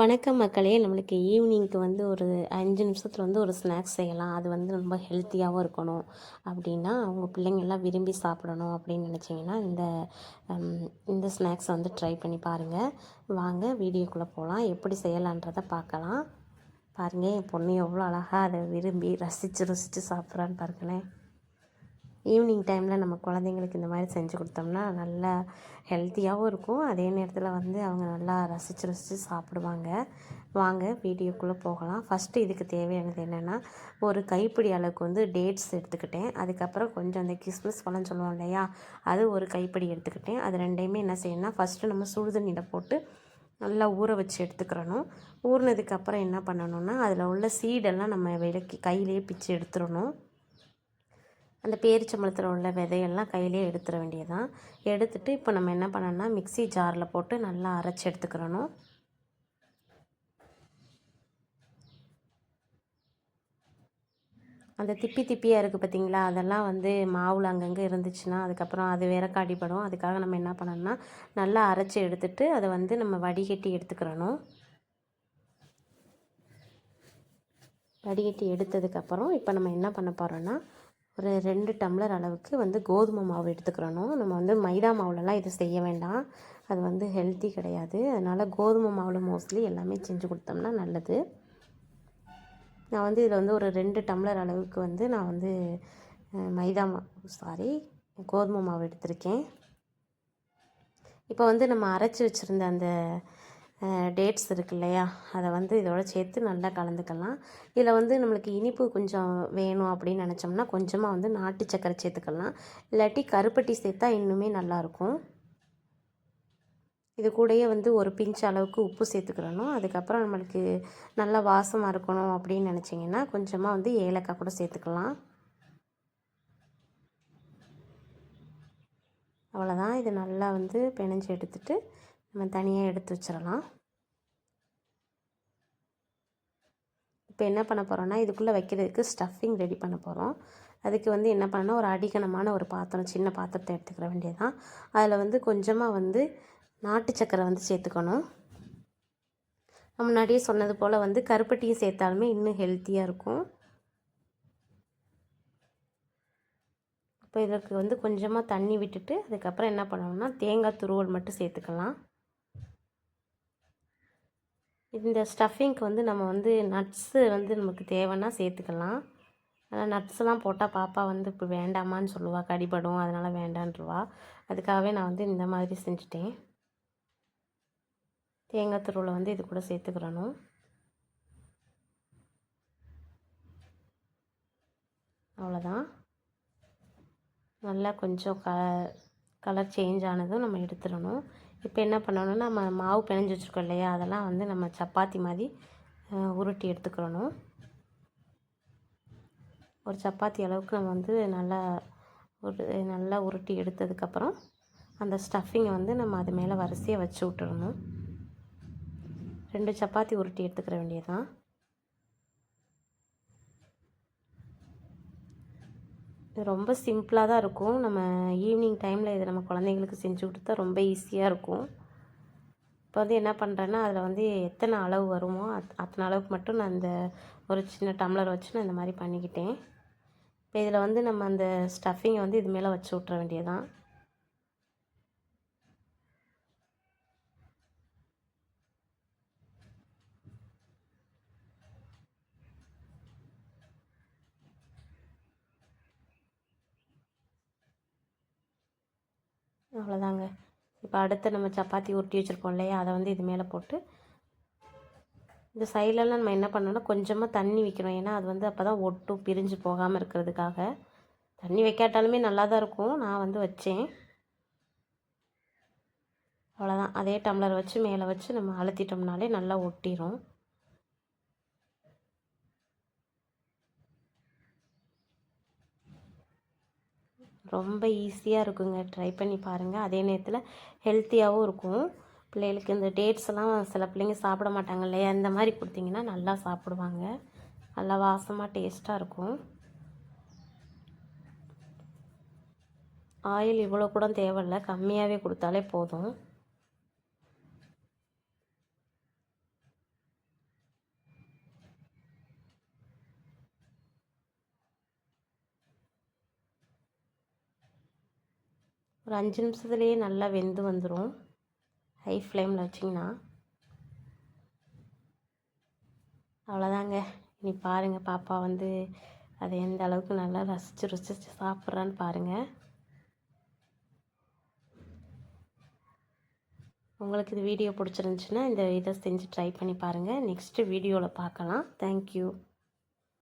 வணக்கம் மக்களே. நம்மளுக்கு ஈவினிங்க்கு வந்து ஒரு அஞ்சு நிமிஷத்தில் வந்து ஒரு ஸ்நாக்ஸ் செய்யலாம். அது வந்து ரொம்ப ஹெல்த்தியாகவும் இருக்கணும். அப்படின்னா அவங்க பிள்ளைங்கள்லாம் விரும்பி சாப்பிடணும் அப்படின்னு நினச்சிங்கன்னா இந்த இந்த ஸ்நாக்ஸை வந்து ட்ரை பண்ணி பாருங்கள் வாங்க வீடியோக்குள்ளே போகலாம் எப்படி செய்யலான்றதை பார்க்கலாம். பாருங்கள் என் பொண்ணு எவ்வளோ அழகாக அதை விரும்பி ரசித்து ருசித்து சாப்பிட்றான்னு பாருங்களேன். ஈவினிங் டைமில் நம்ம குழந்தைங்களுக்கு இந்த மாதிரி செஞ்சு கொடுத்தோம்னா நல்லா ஹெல்த்தியாகவும் இருக்கும். அதே நேரத்தில் வந்து அவங்க நல்லா ரசித்து ரசித்து சாப்பிடுவாங்க. வாங்க வீடியோக்குள்ளே போகலாம். ஃபஸ்ட்டு இதுக்கு தேவையானது என்னென்னா ஒரு கைப்பிடி அளவுக்கு வந்து டேட்ஸ் எடுத்துக்கிட்டேன். அதுக்கப்புறம் கொஞ்சம் அந்த கிஸ்மிஸ் பழம் சொல்லுவோம் இல்லையா? அது ஒரு கைப்பிடி எடுத்துக்கிட்டேன். அது ரெண்டையுமே என்ன செய்யணும்னா ஃபஸ்ட்டு நம்ம சுடுதண்ணியில் போட்டு நல்லா ஊற வச்சு எடுத்துக்கிறணும். ஊறினதுக்கப்புறம் என்ன பண்ணணும்னா அதில் உள்ள சீடெல்லாம் நம்ம விலக்கி கையிலேயே பிச்சு எடுத்துடணும். அந்த பேரிச்சம்பழத்தில் உள்ள விதையெல்லாம் கையிலே எடுத்துட வேண்டியதான் எடுத்துட்டு இப்போ நம்ம என்ன பண்ணோம்னா மிக்ஸி ஜாரில் போட்டு நல்லா அரைச்சி எடுத்துக்கிறணும் அந்த திப்பி திப்பியாக இருக்குது பார்த்திங்களா அதெல்லாம் வந்து மாவில் அங்கங்கே இருந்துச்சுன்னா அதுக்கப்புறம் அது வேற காடிப்படும் அதுக்காக நம்ம என்ன பண்ணணும்னா நல்லா அரைச்சி எடுத்துட்டு அதை வந்து நம்ம வடிகட்டி எடுத்துக்கிறணும் வடிகட்டி எடுத்ததுக்கப்புறம் இப்போ நம்ம என்ன பண்ண போகிறோன்னா ஒரு ரெண்டு டம்ளர் அளவுக்கு வந்து கோதுமை மாவு எடுத்துக்கிறணும். நம்ம வந்து மைதா மாவுலலாம் இது செய்ய வேண்டாம். அது வந்து ஹெல்த்தி கிடையாது. அதனால் கோதுமை மாவில் மோஸ்ட்லி எல்லாமே செஞ்சு கொடுத்தோம்னா நல்லது. நான் வந்து இதில் வந்து ஒரு ரெண்டு டம்ளர் அளவுக்கு வந்து நான் வந்து மைதா மாவு சாரி கோதுமை மாவு எடுத்திருக்கேன். இப்போ வந்து நம்ம அரைச்சி வச்சுருந்த அந்த டேட்ஸ் இருக்கு இல்லையா அதை வந்து இதோட சேர்த்து நல்லா கலந்துக்கலாம். இதில் வந்து நம்மளுக்கு இனிப்பு கொஞ்சம் வேணும் அப்படின்னு நினச்சோம்னா கொஞ்சமாக வந்து நாட்டு சக்கரை சேர்த்துக்கலாம். இல்லாட்டி கருப்பட்டி சேர்த்தா இன்னுமே நல்லாயிருக்கும். இது கூடயே வந்து ஒரு பிஞ்ச் அளவுக்கு உப்பு சேர்த்துக்கிறணும். அதுக்கப்புறம் நம்மளுக்கு நல்லா வாசமாக இருக்கணும் அப்படின்னு நினச்சிங்கன்னா கொஞ்சமாக வந்து ஏலக்காய் கூட சேர்த்துக்கலாம். அவ்வளோதான் இது நல்லா வந்து பிணைஞ்சு எடுத்துகிட்டு நம்ம தனியாக எடுத்து வச்சிடலாம். இப்போ என்ன பண்ண போகிறோன்னா இதுக்குள்ளே வைக்கிறதுக்கு ஸ்டஃபிங் ரெடி பண்ண போகிறோம் அதுக்கு வந்து என்ன பண்ணணும் ஒரு அடிகனமான ஒரு பாத்திரம் சின்ன பாத்திரத்தை எடுத்துக்கிற வேண்டியதான் அதில் வந்து கொஞ்சமாக வந்து நாட்டு சக்கரை வந்து சேர்த்துக்கணும். நான் முன்னாடியே சொன்னது போல் வந்து கருப்பட்டியை சேர்த்தாலுமே இன்னும் ஹெல்த்தியாக இருக்கும். இப்போ இதற்கு வந்து கொஞ்சமாக தண்ணி விட்டுட்டு அதுக்கப்புறம் என்ன பண்ணணும்னா தேங்காய் துருவல் மட்டும் சேர்த்துக்கலாம். இந்த ஸ்டஃபிங்க்கு வந்து நம்ம வந்து நட்ஸு வந்து நமக்கு தேவைன்னா சேர்த்துக்கலாம். ஆனால் நட்ஸ்லாம் போட்டால் பாப்பா வந்து இப்போ வேண்டாமான்னு சொல்லுவாள் கடிபடும் அதனால் வேண்டான்றவா. அதுக்காகவே நான் வந்து இந்த மாதிரி செஞ்சுட்டேன். தேங்காய் திருவில் வந்து இது கூட சேர்த்துக்கிறணும். அவ்வளோதான். நல்லா கொஞ்சம் க கலர் சேஞ்ச் ஆனதும் நம்ம எடுத்துடணும். இப்போ என்ன பண்ணணும்னா நம்ம மாவு பிணைஞ்சு வச்சுருக்கோம் இல்லையா? அதெல்லாம் வந்து நம்ம சப்பாத்தி மாதிரி உருட்டி எடுத்துக்கிறணும். ஒரு சப்பாத்தி அளவுக்கு நம்ம வந்து நல்லா ஒரு நல்லா உருட்டி எடுத்ததுக்கப்புறம் அந்த ஸ்டஃபிங்கை வந்து நம்ம அது மேலே வரிசையாக வச்சு விட்டுறணும். ரெண்டு சப்பாத்தி உருட்டி எடுத்துக்கிற வேண்டியதுதான். இது ரொம்ப சிம்பிளாக தான் இருக்கும். நம்ம ஈவினிங் டைமில் இதை நம்ம குழந்தைங்களுக்கு செஞ்சு கொடுத்தா ரொம்ப ஈஸியாக இருக்கும். இப்போ வந்து என்ன பண்ணுறேன்னா அதில் வந்து எத்தனை அளவு வருமோ அத் அத்தனை அளவுக்கு மட்டும் நான் இந்த ஒரு சின்ன டம்ளர் வச்சு நான் இந்த மாதிரி பண்ணிக்கிட்டேன். இப்போ இதில் வந்து நம்ம அந்த ஸ்டஃபிங்கை வந்து இது மேலே வச்சு விட்ற வேண்டியதான் அவ்வளோதாங்க. இப்போ அடுத்து நம்ம சப்பாத்தி ஒட்டி வச்சுருப்போம் இல்லையா? அதை வந்து இது மேலே போட்டு இந்த சைடிலலாம் நம்ம என்ன பண்ணோம்னா கொஞ்சமாக தண்ணி வைக்கணும். ஏன்னா அது வந்து அப்போ தான் ஒட்டும் பிரிஞ்சு போகாமல் இருக்கிறதுக்காக. தண்ணி வைக்காட்டாலுமே நல்லா தான் இருக்கும். நான் வந்து வச்சேன். அவ்வளோதான். அதே டம்ளர் வச்சு மேலே வச்சு நம்ம அழுத்திட்டோம்னாலே நல்லா ஒட்டிடும் ரொம்ப ஈஸியாக இருக்குங்க. ட்ரை பண்ணி பாருங்கள் அதே நேரத்தில் ஹெல்த்தியாகவும் இருக்கும். பிள்ளைகளுக்கு இந்த டேட்ஸ் எல்லாம் சில பிள்ளைங்க சாப்பிட மாட்டாங்க இல்லையா? இந்த மாதிரி கொடுத்தீங்கன்னா நல்லா சாப்பிடுவாங்க. நல்லா வாசமாக டேஸ்ட்டாக இருக்கும். ஆயில் இவ்வளோ கூட தேவையில்லை. கம்மியாகவே கொடுத்தாலே போதும். ஒரு அஞ்சு நிமிஷத்துலேயே நல்லா வெந்து வந்துடும் ஹை ஃப்ளேமில் வச்சிங்கன்னா. அவ்வளோதாங்க. இனி பாருங்கள் பாப்பா வந்து அதை எந்த அளவுக்கு நல்லா ரசித்து ருசித்து சாப்பிட்றான்னு பாருங்கள் உங்களுக்கு இது வீடியோ பிடிச்சிருந்துச்சுன்னா இந்த இதை செஞ்சு ட்ரை பண்ணி பாருங்கள் நெக்ஸ்ட்டு வீடியோவில் பார்க்கலாம். தேங்க்யூ